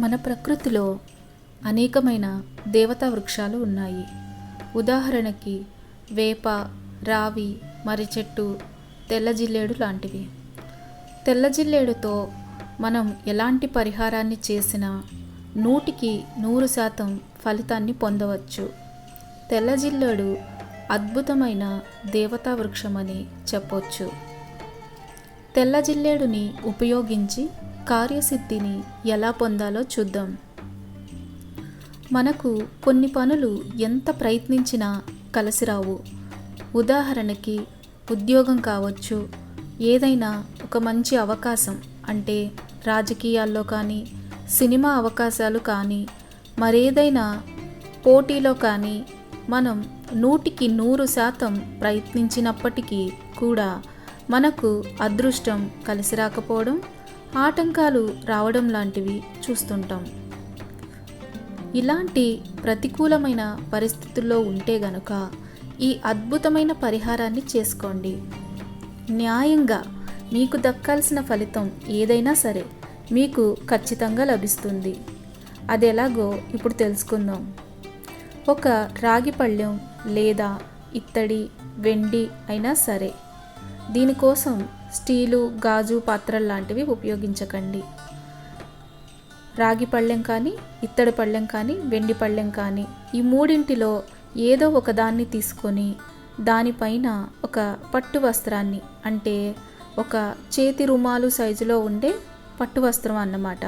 మన ప్రకృతిలో అనేకమైన దేవతా వృక్షాలు ఉన్నాయి. ఉదాహరణకి వేప రావి మర్రి చెట్టు తెల్ల జిల్లేడు లాంటివి. తెల్ల జిల్లేడుతో మనం ఎలాంటి పరిహారాన్ని చేసినా నూటికి నూరు శాతం ఫలితాన్ని పొందవచ్చు. తెల్ల జిల్లేడు అద్భుతమైన దేవతా వృక్షమని చెప్పొచ్చు. తెల్ల జిల్లేడుని ఉపయోగించి కార్యసిద్ధిని ఎలా పొందాలో చూద్దాం. మనకు కొన్ని పనులు ఎంత ప్రయత్నించినా కలిసిరావు. ఉదాహరణకి ఉద్యోగం కావచ్చు ఏదైనా ఒక మంచి అవకాశం అంటే రాజకీయాల్లో కానీ సినిమా అవకాశాలు కానీ మరేదైనా పోటీలో కానీ మనం నూటికి నూరు శాతం ప్రయత్నించినప్పటికీ కూడా మనకు అదృష్టం కలిసి రాకపోవడం ఆటంకాలు రావడం లాంటివి చూస్తుంటాం. ఇలాంటి ప్రతికూలమైన పరిస్థితుల్లో ఉంటే గనుక ఈ అద్భుతమైన పరిహారాన్ని చేసుకోండి. న్యాయంగా మీకు దక్కాల్సిన ఫలితం ఏదైనా సరే మీకు ఖచ్చితంగా లభిస్తుంది. అది ఎలాగో ఇప్పుడు తెలుసుకుందాం. ఒక రాగి పళ్ళెం లేదా ఇత్తడి వెండి అయినా సరే దీనికోసం స్టీలు గాజు పాత్రలు లాంటివి ఉపయోగించకండి. రాగి పళ్ళెం కానీ ఇత్తడి పళ్ళెం కానీ వెండి పళ్ళెం కానీ ఈ మూడింటిలో ఏదో ఒక దాన్ని తీసుకొని దానిపైన ఒక పట్టు వస్త్రాన్ని అంటే ఒక చేతి రుమాలు సైజులో ఉండే పట్టు వస్త్రం అన్నమాట.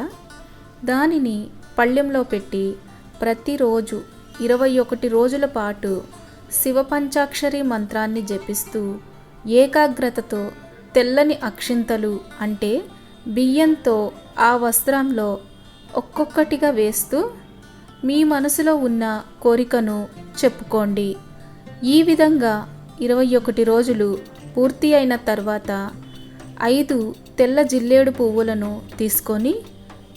దానిని పళ్ళెంలో పెట్టి ప్రతిరోజు ఇరవై ఒకటి రోజుల పాటు శివపంచాక్షరి మంత్రాన్ని జపిస్తూ ఏకాగ్రతతో తెల్లని అక్షింతలు అంటే బియ్యంతో ఆ వస్త్రంలో ఒక్కొక్కటిగా వేస్తూ మీ మనసులో ఉన్న కోరికను చెప్పుకోండి. ఈ విధంగా ఇరవై ఒకటి రోజులు పూర్తి అయిన తర్వాత ఐదు తెల్ల జిల్లేడు పువ్వులను తీసుకొని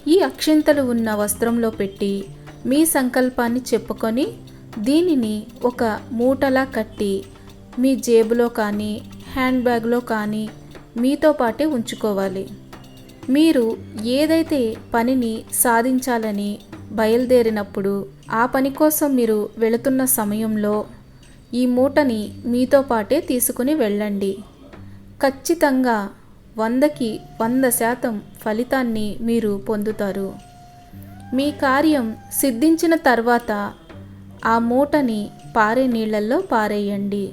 ఈ అక్షింతలు ఉన్న వస్త్రంలో పెట్టి మీ సంకల్పాన్ని చెప్పుకొని దీనిని ఒక మూటలా కట్టి మీ జేబులో కానీ హ్యాండ్ బ్యాగ్లో కానీ మీతో పాటే ఉంచుకోవాలి. మీరు ఏదైతే పనిని సాధించాలని బయలుదేరినప్పుడు ఆ పని కోసం మీరు వెళుతున్న సమయంలో ఈ మూటని మీతో పాటే తీసుకుని వెళ్ళండి. ఖచ్చితంగా వందకి వంద శాతం ఫలితాన్ని మీరు పొందుతారు. మీ కార్యం సిద్ధించిన తర్వాత ఆ మూటని పారే నీళ్ళల్లో పారేయండి.